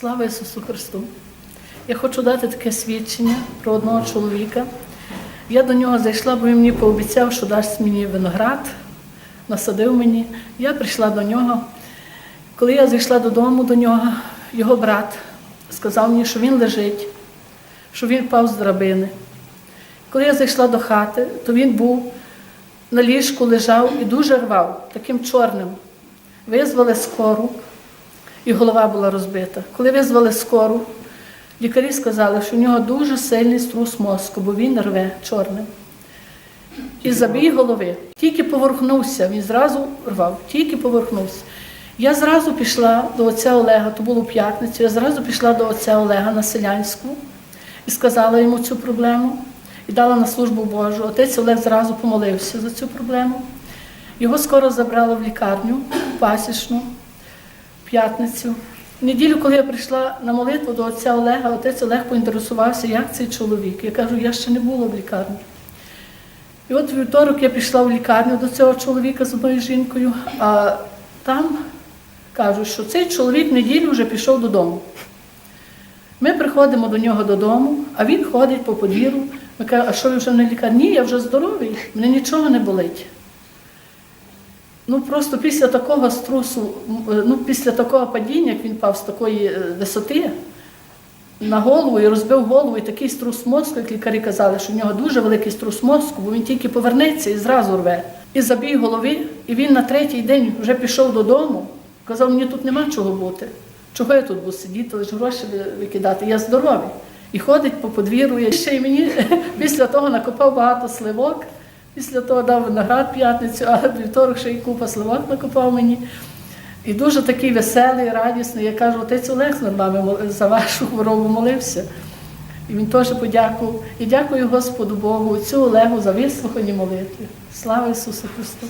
Слава Ісусу Христу! Я хочу дати таке свідчення про одного чоловіка. Я до нього зайшла, бо він мені пообіцяв, що дасть мені виноград, насадив мені. Я прийшла до нього. Коли я зайшла додому до нього, його брат сказав мені, що він лежить, що він впав з драбини. Коли я зайшла до хати, то він був на ліжку, лежав і дуже рвав, таким чорним. Визвали скору, і голова була розбита. Коли визвали скору, лікарі сказали, що в нього дуже сильний струс мозку, бо він рве чорним. І забій голови. Тільки поверхнувся, він зразу рвав, тільки поверхнувся. Я зразу пішла до отця Олега, то було в п'ятницю, я зразу пішла до отця Олега на Селянську і сказала йому цю проблему і дала на службу Божу. Отець Олег зразу помолився за цю проблему. Його скоро забрали в лікарню пасічну п'ятницю. Неділю, коли я прийшла на молитву до отця Олега, отець Олег поінтересувався, як цей чоловік. Я кажу, я ще не була в лікарні. І от вівторок я пішла в лікарню до цього чоловіка з одною жінкою, а там кажуть, що цей чоловік неділю вже пішов додому. Ми приходимо до нього додому, а він ходить по подвір'ю. Ми кажемо, а що ви вже не лікар? Ні, я вже здоровий, мене нічого не болить. Ну просто після такого струсу, ну після такого падіння, як він пав з такої е, висоти на голову і розбив голову, і такий струс мозку, як лікарі казали, що в нього дуже великий струс мозку, бо він тільки повернеться і зразу рве. І забій голови, і він на третій день вже пішов додому. Казав, мені тут нема чого бути. Чого я тут буду сидіти, лише гроші викидати? Я здоровий. І ходить по подвір'ю. Ще й мені після того накопав багато сливок. Після того дав виноград п'ятницю, а вівторок ще й купа словак накопав мені. І дуже такий веселий, радісний. Я кажу, отець Олег над нами за вашу хворобу молився. І він теж подякував. І дякую Господу Богу, цю Олегу за вислухані молитви. Слава Ісусу Христу!